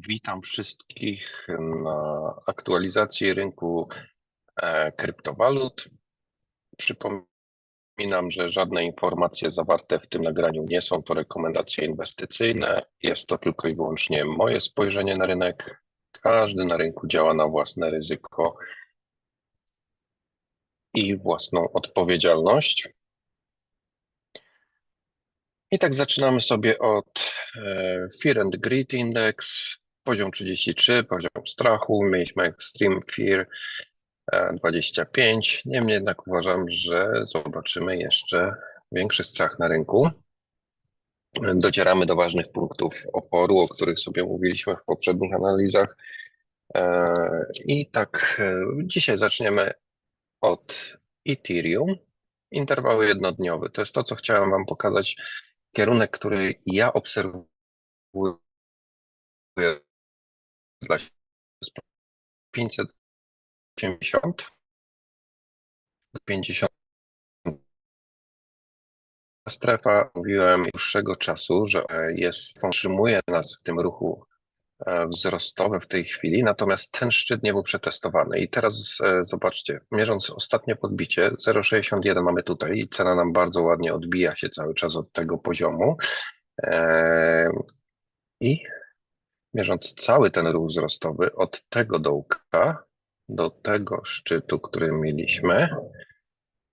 Witam wszystkich na aktualizacji rynku e, kryptowalut. Przypominam, że żadne informacje zawarte w tym nagraniu nie są to rekomendacje inwestycyjne. Jest to tylko i wyłącznie moje spojrzenie na rynek. Każdy na rynku działa na własne ryzyko i własną odpowiedzialność. I tak zaczynamy sobie od e, Fear and Greed Index, poziom 33, poziom strachu, mieliśmy Extreme Fear e, 25. Niemniej jednak uważam, że zobaczymy jeszcze większy strach na rynku. Docieramy do ważnych punktów oporu, o których sobie mówiliśmy w poprzednich analizach. E, I tak e, dzisiaj zaczniemy od Ethereum. Interwały jednodniowe. To jest to, co chciałem Wam pokazać kierunek, który ja obserwuję dla siebie, 580 do 50 strefa, mówiłem dłuższego czasu, że jest, utrzymuje nas w tym ruchu e, wzrostowym w tej chwili, natomiast ten szczyt nie był przetestowany. I teraz e, zobaczcie, mierząc ostatnie podbicie, 0,61 mamy tutaj i cena nam bardzo ładnie odbija się cały czas od tego poziomu. E, I mierząc cały ten ruch wzrostowy od tego dołka do tego szczytu, który mieliśmy,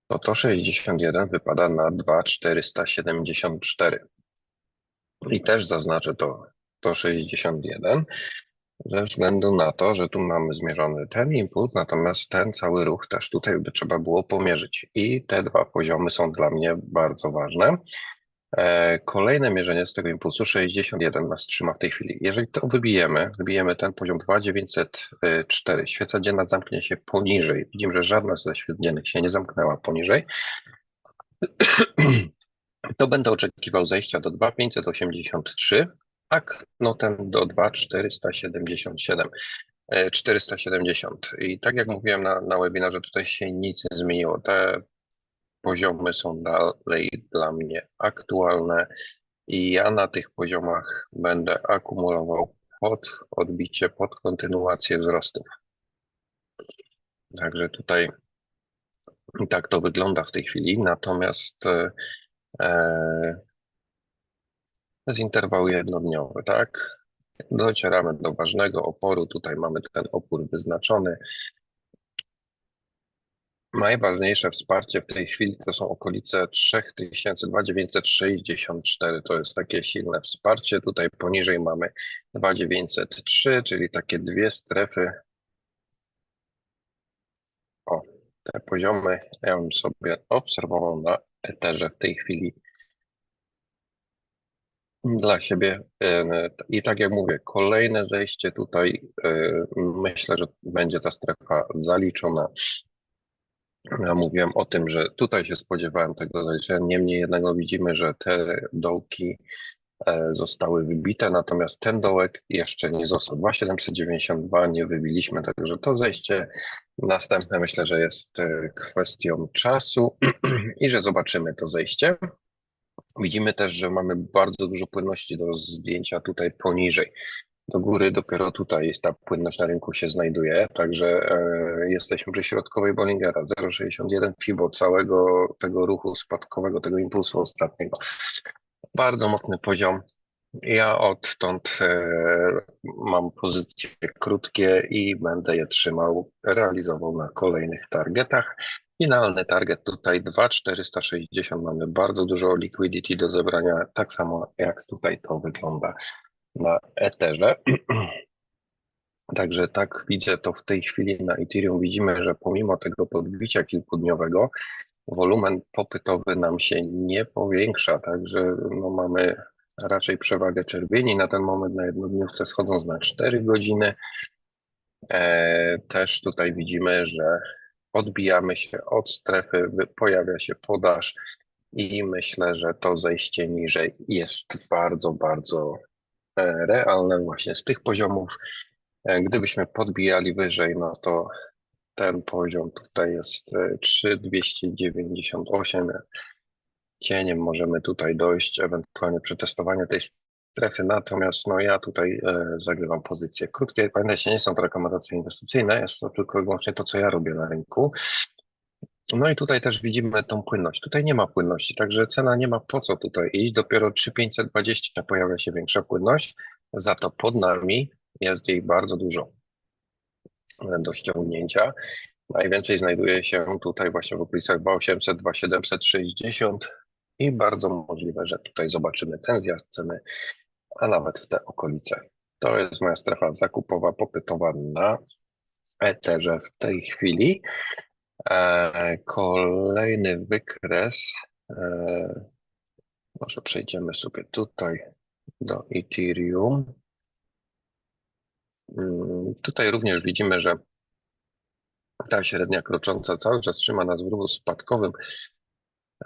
to to 61 wypada na 2,474. I też zaznaczę to, to 61 ze względu na to, że tu mamy zmierzony ten impuls, natomiast ten cały ruch też tutaj by trzeba było pomierzyć. I te dwa poziomy są dla mnie bardzo ważne. E, kolejne mierzenie z tego impulsu 61 nas trzyma w tej chwili. Jeżeli to wybijemy, wybijemy ten poziom 2904, świeca dzienna zamknie się poniżej. Widzimy, że żadna ze świec dziennych się nie zamknęła poniżej. To będę oczekiwał zejścia do 2583, a no ten do 2477. 470. I tak jak mówiłem na, na webinarze, tutaj się nic nie zmieniło. Te poziomy są dalej dla mnie aktualne i ja na tych poziomach będę akumulował pod odbicie, pod kontynuację wzrostów. Także tutaj tak to wygląda w tej chwili, natomiast e, z interwał jednodniowy, tak? Docieramy do ważnego oporu, tutaj mamy ten opór wyznaczony, Najważniejsze wsparcie w tej chwili to są okolice 3000, to jest takie silne wsparcie. Tutaj poniżej mamy 2903, czyli takie dwie strefy. O, te poziomy ja bym sobie obserwował na Etherze w tej chwili dla siebie. I tak jak mówię, kolejne zejście tutaj, myślę, że będzie ta strefa zaliczona. Ja mówiłem o tym, że tutaj się spodziewałem tego zajścia, niemniej jednak widzimy, że te dołki e, zostały wybite, natomiast ten dołek jeszcze nie został. 2792 nie wybiliśmy, także to zejście następne myślę, że jest e, kwestią czasu i że zobaczymy to zejście. Widzimy też, że mamy bardzo dużo płynności do zdjęcia tutaj poniżej do góry, dopiero tutaj ta płynność na rynku się znajduje, także e, jesteśmy przy środkowej Bollingera 0,61 FIBO całego tego ruchu spadkowego, tego impulsu ostatniego. Bardzo mocny poziom. Ja odtąd e, mam pozycje krótkie i będę je trzymał, realizował na kolejnych targetach. Finalny target tutaj 2,460. Mamy bardzo dużo liquidity do zebrania, tak samo jak tutaj to wygląda na Etherze. Także tak widzę to w tej chwili na Ethereum. Widzimy, że pomimo tego podbicia kilkudniowego, wolumen popytowy nam się nie powiększa, także no mamy raczej przewagę czerwieni. Na ten moment na jednodniówce schodząc na 4 godziny. E, też tutaj widzimy, że odbijamy się od strefy, pojawia się podaż i myślę, że to zejście niżej jest bardzo, bardzo realne właśnie z tych poziomów. E, gdybyśmy podbijali wyżej, no to ten poziom tutaj jest 3,298. E, Cieniem możemy tutaj dojść, ewentualnie przetestowanie tej strefy, natomiast no ja tutaj e, zagrywam pozycje krótkie. Pamiętajcie, nie są to rekomendacje inwestycyjne, jest to tylko i wyłącznie to, co ja robię na rynku. No i tutaj też widzimy tą płynność. Tutaj nie ma płynności, także cena nie ma po co tutaj iść. Dopiero 3520 pojawia się większa płynność, za to pod nami jest jej bardzo dużo do ściągnięcia. Najwięcej znajduje się tutaj właśnie w okolicach 2800, 2760 i bardzo możliwe, że tutaj zobaczymy ten zjazd ceny, a nawet w te okolice. To jest moja strefa zakupowa, popytowa na Etherze w tej chwili. E, kolejny wykres. E, może przejdziemy sobie tutaj do Ethereum. Mm, tutaj również widzimy, że ta średnia krocząca cały czas trzyma nas w ruchu spadkowym.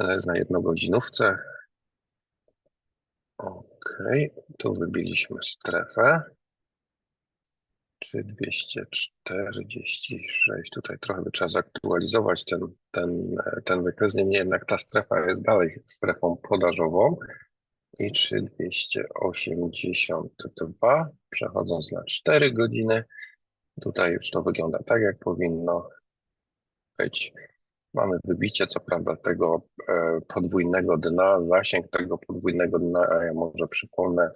Jest na jednogodzinówce. Ok, tu wybiliśmy strefę. Czy 246, tutaj trochę by trzeba zaktualizować ten, ten, ten wykres, niemniej jednak ta strefa jest dalej strefą podażową. I 3282, przechodząc na 4 godziny, tutaj już to wygląda tak, jak powinno być. Mamy wybicie, co prawda, tego e, podwójnego dna, zasięg tego podwójnego dna, a ja może przypomnę,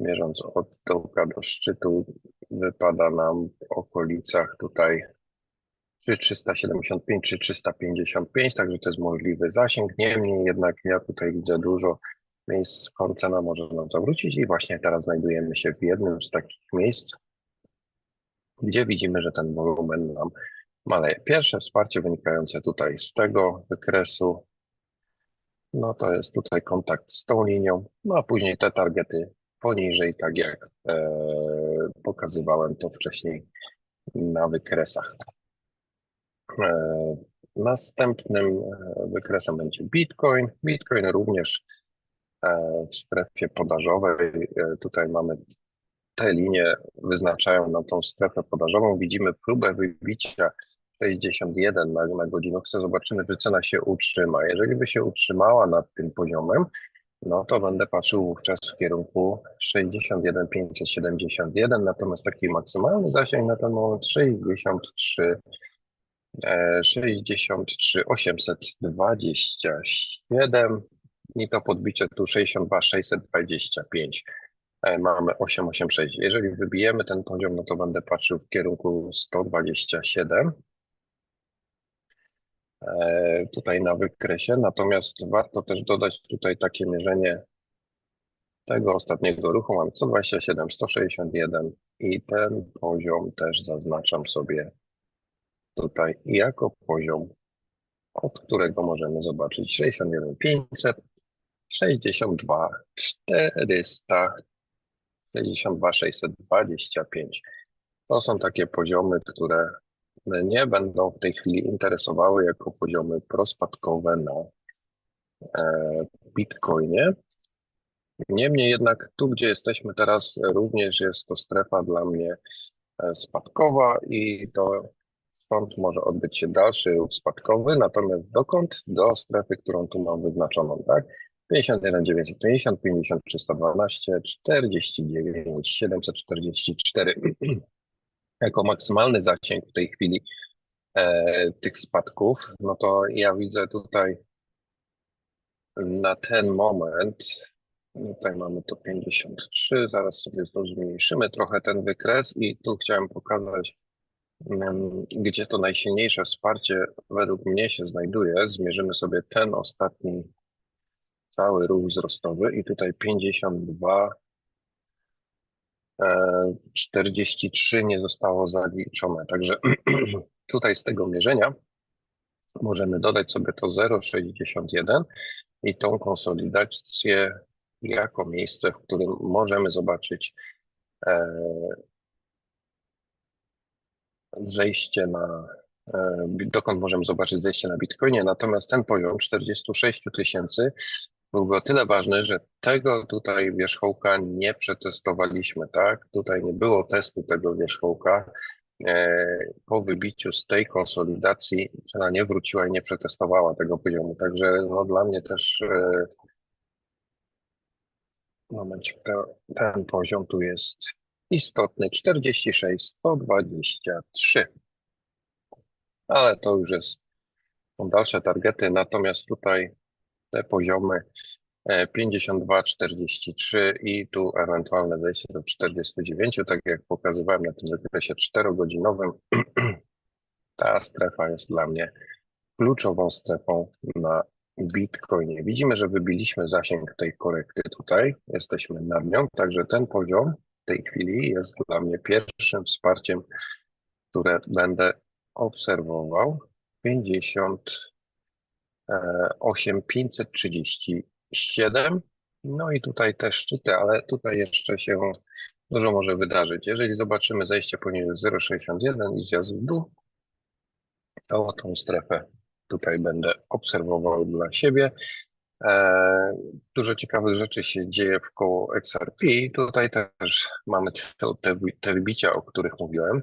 mierząc od dołka do szczytu, wypada nam w okolicach tutaj czy 375, czy 355, także to jest możliwy zasięg. Niemniej jednak ja tutaj widzę dużo miejsc, skąd cena może nam zawrócić i właśnie teraz znajdujemy się w jednym z takich miejsc, gdzie widzimy, że ten wolumen nam maleje. Pierwsze wsparcie wynikające tutaj z tego wykresu, no to jest tutaj kontakt z tą linią, no a później te targety poniżej, tak jak e, pokazywałem to wcześniej na wykresach. E, następnym e, wykresem będzie Bitcoin. Bitcoin również w strefie podażowej. Tutaj mamy te linie wyznaczają nam tą strefę podażową. Widzimy próbę wybicia 61 na, na godzinówce. Zobaczymy, czy cena się utrzyma. Jeżeli by się utrzymała nad tym poziomem, no to będę patrzył wówczas w kierunku 61 571, natomiast taki maksymalny zasięg na ten moment 63 63 827 i to podbicie tu 62 625 e, mamy 886. Jeżeli wybijemy ten poziom, no to będę patrzył w kierunku 127 E, tutaj na wykresie, natomiast warto też dodać tutaj takie mierzenie tego ostatniego ruchu. Mam 127, 161 i ten poziom też zaznaczam sobie tutaj jako poziom, od którego możemy zobaczyć 61 500, 62 400, 62 625. To są takie poziomy, które nie będą w tej chwili interesowały jako poziomy prospadkowe na e, Bitcoinie. Niemniej jednak tu, gdzie jesteśmy teraz, również jest to strefa dla mnie e, spadkowa i to stąd może odbyć się dalszy ruch spadkowy, natomiast dokąd? Do strefy, którą tu mam wyznaczoną, tak? 51 950, 50 312, 49 744 jako maksymalny zasięg w tej chwili e, tych spadków, no to ja widzę tutaj na ten moment, tutaj mamy to 53, zaraz sobie zmniejszymy trochę ten wykres i tu chciałem pokazać, mm, gdzie to najsilniejsze wsparcie według mnie się znajduje. Zmierzymy sobie ten ostatni cały ruch wzrostowy i tutaj 52 43 nie zostało zaliczone. Także tutaj z tego mierzenia możemy dodać sobie to 0,61 i tą konsolidację jako miejsce, w którym możemy zobaczyć e, zejście na, e, dokąd możemy zobaczyć zejście na Bitcoinie. Natomiast ten poziom 46 tysięcy byłby o tyle ważny, że tego tutaj wierzchołka nie przetestowaliśmy, tak? Tutaj nie było testu tego wierzchołka. E, po wybiciu z tej konsolidacji cena nie wróciła i nie przetestowała tego poziomu. Także no, dla mnie też e, Momencie, te- ten poziom tu jest istotny, 46, 123. Ale to już jest, są dalsze targety, natomiast tutaj te poziomy e, 52, 43 i tu ewentualne wejście do 49, tak jak pokazywałem na tym wykresie 4-godzinowym, ta strefa jest dla mnie kluczową strefą na Bitcoinie. Widzimy, że wybiliśmy zasięg tej korekty tutaj, jesteśmy nad nią, także ten poziom w tej chwili jest dla mnie pierwszym wsparciem, które będę obserwował. 58 537. No i tutaj te szczyty, ale tutaj jeszcze się dużo może wydarzyć. Jeżeli zobaczymy zejście poniżej 0,61 i zjazd w dół, to tą strefę tutaj będę obserwował dla siebie. E, dużo ciekawych rzeczy się dzieje wkoło XRP. Tutaj też mamy te, te wybicia, o których mówiłem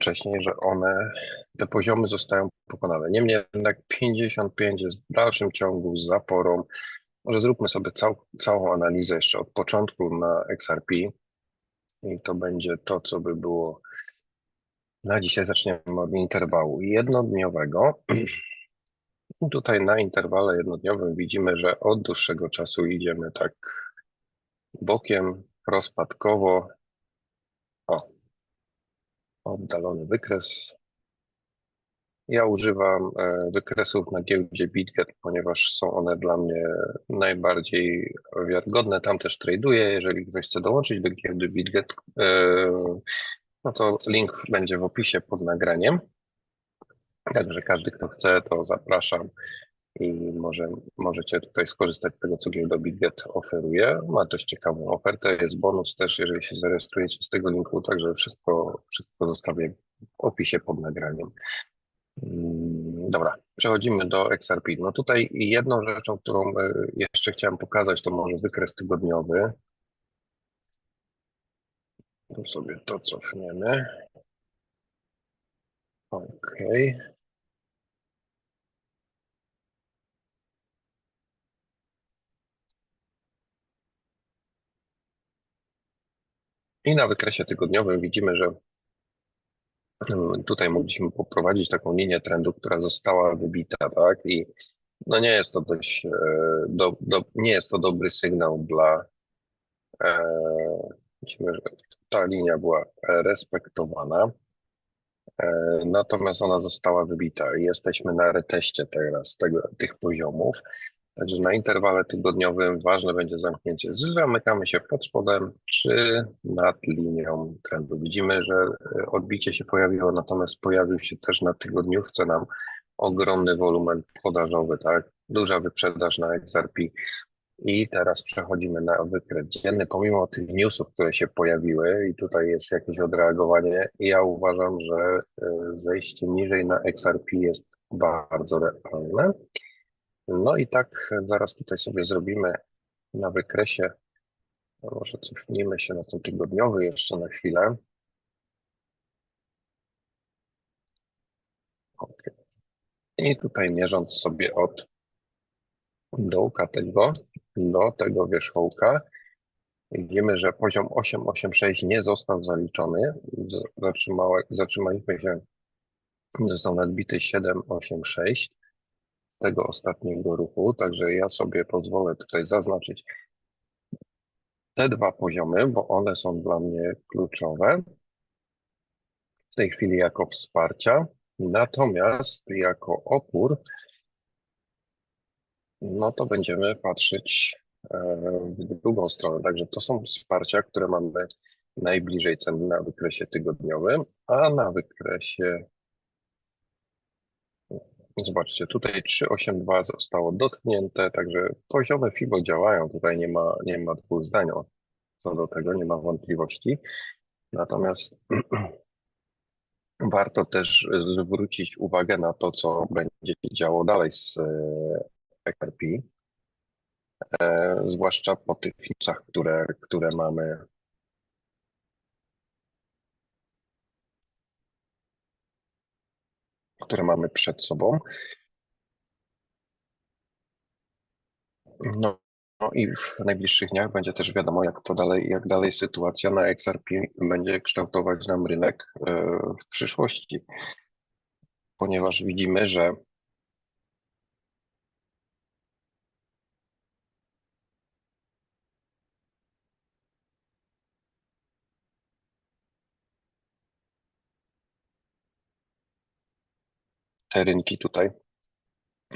wcześniej, że one, te poziomy zostają pokonane. Niemniej jednak 55 jest w dalszym ciągu z zaporą. Może zróbmy sobie cał, całą analizę jeszcze od początku na XRP i to będzie to, co by było na dzisiaj. Zaczniemy od interwału jednodniowego. Tutaj na interwale jednodniowym widzimy, że od dłuższego czasu idziemy tak bokiem, rozpadkowo. O, oddalony wykres. Ja używam e, wykresów na giełdzie BitGet, ponieważ są one dla mnie najbardziej wiarygodne. Tam też traduję. Jeżeli ktoś chce dołączyć do giełdy BitGet, e, no to link będzie w opisie pod nagraniem. Także każdy, kto chce, to zapraszam i może, możecie tutaj skorzystać z tego, co giełda oferuje. Ma dość ciekawą ofertę, jest bonus też, jeżeli się zarejestrujecie z tego linku, także wszystko, wszystko zostawię w opisie pod nagraniem. Mm, Dobra, przechodzimy do XRP. No tutaj jedną rzeczą, którą e, jeszcze chciałem pokazać, to może wykres tygodniowy. Tu sobie to cofniemy. Okej. I na wykresie tygodniowym widzimy, że tutaj mogliśmy poprowadzić taką linię trendu, która została wybita, tak? I no nie jest to dość, e, do, do, nie jest to dobry sygnał dla, e, widzimy, że ta linia była respektowana, e, natomiast ona została wybita i jesteśmy na reteście teraz tego, tych poziomów. Także na interwale tygodniowym ważne będzie zamknięcie. Zamykamy się pod spodem czy nad linią trendu. Widzimy, że e, odbicie się pojawiło, natomiast pojawił się też na tygodniówce nam ogromny wolumen podażowy, tak? Duża wyprzedaż na XRP. I teraz przechodzimy na wykres dzienny, pomimo tych newsów, które się pojawiły i tutaj jest jakieś odreagowanie, ja uważam, że e, zejście niżej na XRP jest bardzo realne. No i tak zaraz tutaj sobie zrobimy na wykresie, może cofnijmy się na ten tygodniowy jeszcze na chwilę. I tutaj mierząc sobie od dołka tego do tego wierzchołka, widzimy, że poziom 886 nie został zaliczony. Zatrzymaliśmy się, został nadbity 786 tego ostatniego ruchu, także ja sobie pozwolę tutaj zaznaczyć te dwa poziomy, bo one są dla mnie kluczowe w tej chwili jako wsparcia, natomiast jako opór, no to będziemy patrzeć e, w drugą stronę, także to są wsparcia, które mamy najbliżej ceny na wykresie tygodniowym, a na wykresie Zobaczcie, tutaj 382 zostało dotknięte, także poziomy FIBO działają, tutaj nie ma, nie ma dwóch zdań co do tego, nie ma wątpliwości. Natomiast warto też zwrócić uwagę na to, co będzie się działo dalej z XRP, e, zwłaszcza po tych newsach, które, które mamy które mamy przed sobą. No No i w najbliższych dniach będzie też wiadomo, jak to dalej, jak dalej sytuacja na XRP będzie kształtować nam rynek e, w przyszłości. Ponieważ widzimy, że te rynki tutaj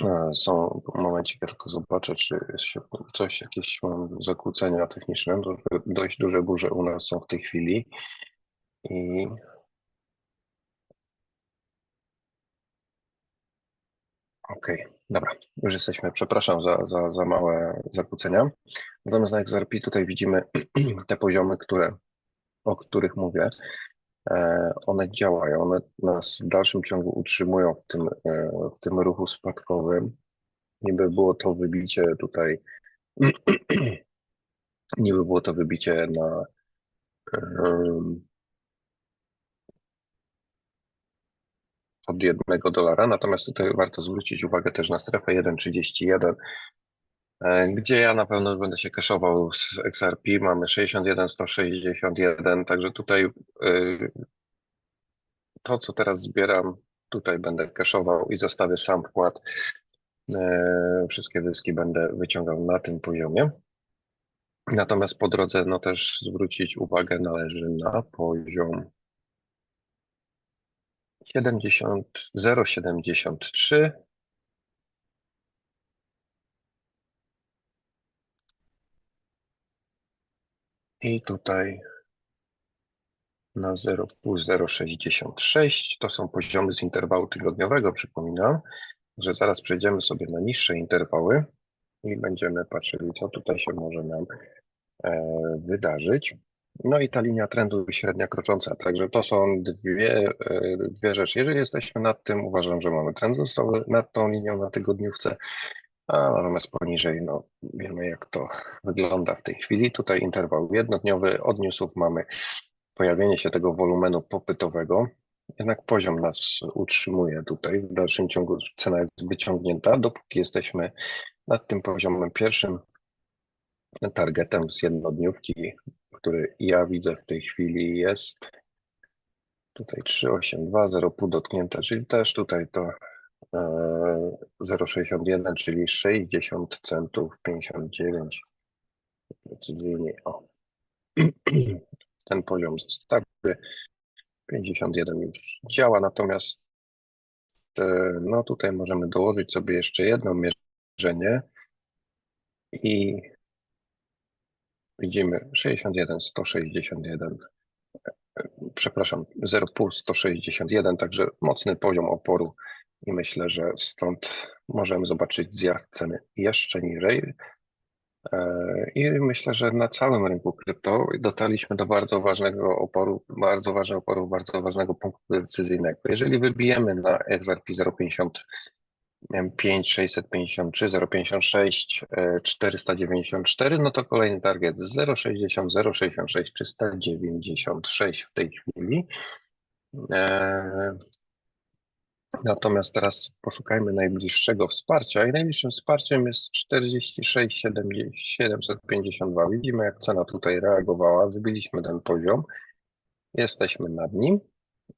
e, są w momencie, tylko zobaczę, czy się coś, jakieś mam zakłócenia techniczne, dość duże burze u nas są w tej chwili i Okej, dobra, już jesteśmy. Przepraszam za, za, za małe zakłócenia. Natomiast na XRP tutaj widzimy te poziomy, które, o których mówię. E, one działają, one nas w dalszym ciągu utrzymują w tym, e, w tym ruchu spadkowym. Niby było to wybicie tutaj, niby było to wybicie na od jednego dolara, natomiast tutaj warto zwrócić uwagę też na strefę 1,31, e, gdzie ja na pewno będę się kaszował z XRP, mamy 61, 161, także tutaj y, to, co teraz zbieram, tutaj będę kaszował i zostawię sam wkład. E, Wszystkie zyski będę wyciągał na tym poziomie. Natomiast po drodze, no też zwrócić uwagę należy na poziom 70, 0,73. I tutaj na 0,66 to są poziomy z interwału tygodniowego, przypominam, że zaraz przejdziemy sobie na niższe interwały i będziemy patrzyli, co tutaj się może nam e, wydarzyć. No i ta linia trendu średnia krocząca, także to są dwie, e, dwie rzeczy. Jeżeli jesteśmy nad tym, uważam, że mamy trend wzrostowy nad tą linią na tygodniówce, natomiast poniżej, no wiemy jak to wygląda w tej chwili. Tutaj interwał jednodniowy, od newsów mamy pojawienie się tego wolumenu popytowego. Jednak poziom nas utrzymuje tutaj. W dalszym ciągu cena jest wyciągnięta, dopóki jesteśmy nad tym poziomem pierwszym targetem z jednodniówki, który ja widzę w tej chwili jest tutaj 382, 0,5 dotknięte, czyli też tutaj to 0,61, czyli 60 centów 59 precyzyjnie. O. Ten poziom zostawię. 51 już działa, natomiast e, no tutaj możemy dołożyć sobie jeszcze jedno mierzenie i widzimy 61, 161, przepraszam, 0,5, 161, także mocny poziom oporu i myślę, że stąd możemy zobaczyć zjazd ceny jeszcze niżej. E, I myślę, że na całym rynku krypto dotarliśmy do bardzo ważnego oporu, bardzo ważnego oporu, bardzo ważnego punktu decyzyjnego. Jeżeli wybijemy na XRP 0,55, 653, 0,56, 494, no to kolejny target 0,60, 0,66, 396 w tej chwili. Natomiast teraz poszukajmy najbliższego wsparcia i najbliższym wsparciem jest 46 752. Widzimy, jak cena tutaj reagowała. Wybiliśmy ten poziom. Jesteśmy nad nim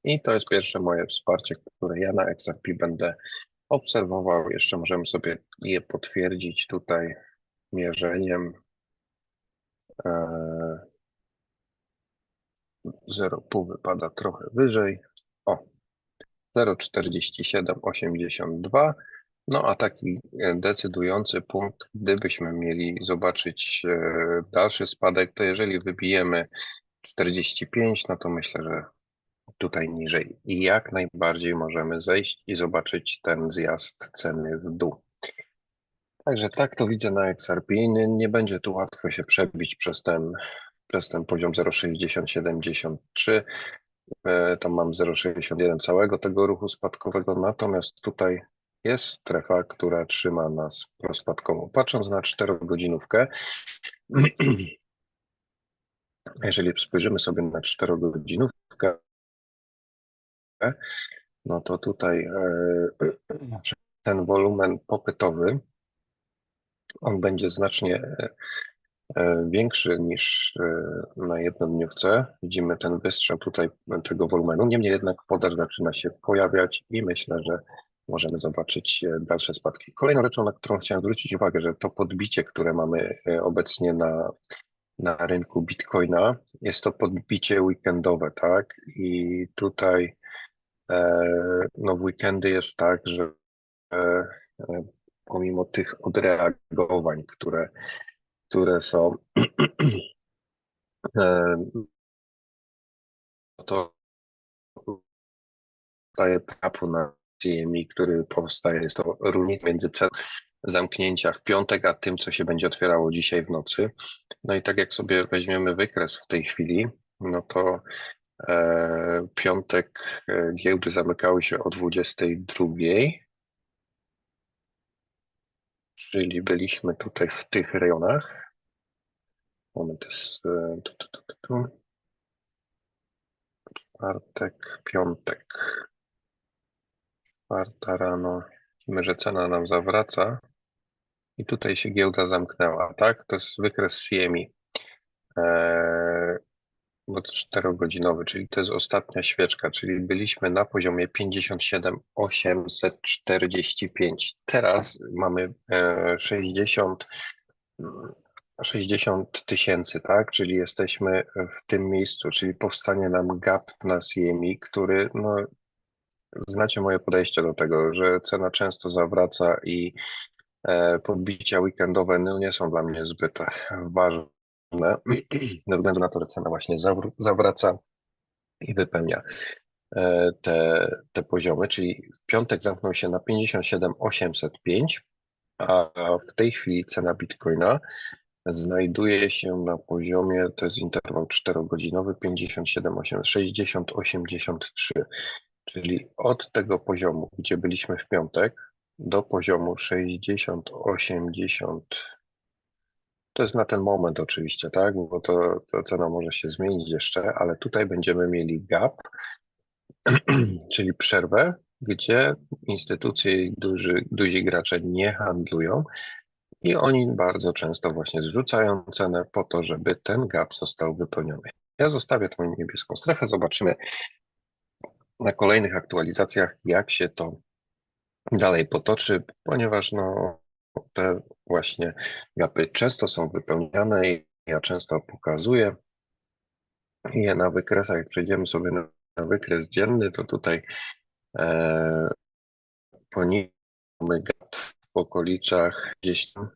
i to jest pierwsze moje wsparcie, które ja na XRP będę obserwował. Jeszcze możemy sobie je potwierdzić tutaj mierzeniem. 0,5 e, wypada trochę wyżej. O, 0,4782. No a taki e, decydujący punkt, gdybyśmy mieli zobaczyć e, dalszy spadek, to jeżeli wybijemy 45, no to myślę, że tutaj niżej i jak najbardziej możemy zejść i zobaczyć ten zjazd ceny w dół. Także tak to widzę na XRP. Nie, będzie tu łatwo się przebić przez ten, przez ten poziom 0,6073. E, tam mam 0,61 całego tego ruchu spadkowego, natomiast tutaj jest strefa, która trzyma nas prospadkowo. Patrząc na 4-godzinówkę, jeżeli spojrzymy sobie na 4-godzinówkę, no to tutaj e, ten wolumen popytowy On będzie znacznie e, większy niż e, na jednodniówce. Widzimy ten wystrzał tutaj tego wolumenu. Niemniej jednak podaż zaczyna się pojawiać i myślę, że możemy zobaczyć e, dalsze spadki. Kolejną rzeczą, na którą chciałem zwrócić uwagę, że to podbicie, które mamy e, obecnie na, na rynku Bitcoina, jest to podbicie weekendowe, tak? I tutaj e, no w weekendy jest tak, że e, e, pomimo tych odreagowań, które, które są, to daje prawo na CME, który powstaje, jest to różnica między ceną zamknięcia w piątek, a tym, co się będzie otwierało dzisiaj w nocy. No i tak jak sobie weźmiemy wykres w tej chwili, no to e, piątek e, giełdy zamykały się o 22, czyli byliśmy tutaj w tych rejonach. Moment jest e, tu, tu, tu, tu, czwartek, piątek. Czwarta rano. Widzimy, że cena nam zawraca i tutaj się giełda zamknęła, tak? To jest wykres CME. Eee, no czterogodzinowy, czyli to jest ostatnia świeczka, czyli byliśmy na poziomie 57 845. Teraz mamy e, 60 mm, 60 tysięcy, tak? Czyli jesteśmy w tym miejscu, czyli powstanie nam gap na CME, który no, znacie moje podejście do tego, że cena często zawraca i e, podbicia weekendowe no, nie są dla mnie zbyt ważne, ze względu na to, że cena właśnie zawr- zawraca i wypełnia e, te, te poziomy, czyli piątek zamknął się na 57 805, a w tej chwili cena Bitcoina znajduje się na poziomie, to jest interwał 4-godzinowy, 57 8, 60 83. Czyli od tego poziomu, gdzie byliśmy w piątek, do poziomu 60, 80. To jest na ten moment oczywiście, tak? Bo to, to cena może się zmienić jeszcze, ale tutaj będziemy mieli gap, czyli przerwę, gdzie instytucje i duży, duzi gracze nie handlują i oni bardzo często właśnie zrzucają cenę po to, żeby ten gap został wypełniony. Ja zostawię tą niebieską strefę, zobaczymy na kolejnych aktualizacjach, jak się to dalej potoczy, ponieważ no, te właśnie gapy często są wypełniane i ja często pokazuję je na wykresach. Przejdziemy sobie na, wykres dzienny, to tutaj e, poniżej mamy gap w okolicach gdzieś tam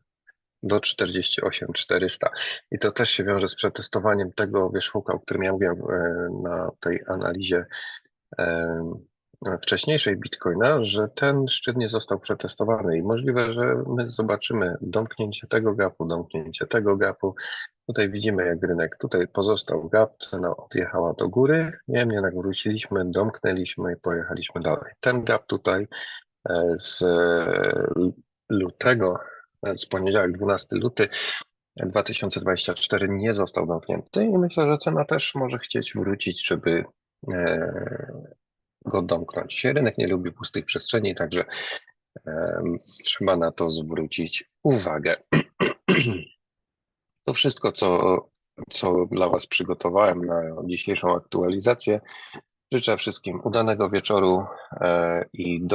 do 48 400. I to też się wiąże z przetestowaniem tego wierzchołka, o którym ja mówiłem e, na tej analizie e, wcześniejszej Bitcoina, że ten szczyt nie został przetestowany i możliwe, że my zobaczymy domknięcie tego gapu, domknięcie tego gapu. Tutaj widzimy, jak rynek tutaj pozostał gap, cena odjechała do góry, niemniej jednak wróciliśmy, domknęliśmy i pojechaliśmy dalej. Ten gap tutaj e, z lutego, e, z poniedziałek 12 luty 2024 nie został domknięty i myślę, że cena też może chcieć wrócić, żeby e, go domknąć. Rynek nie lubi pustych przestrzeni, także trzeba na to zwrócić uwagę. To wszystko, co, co dla Was przygotowałem na dzisiejszą aktualizację. Życzę wszystkim udanego wieczoru e, i do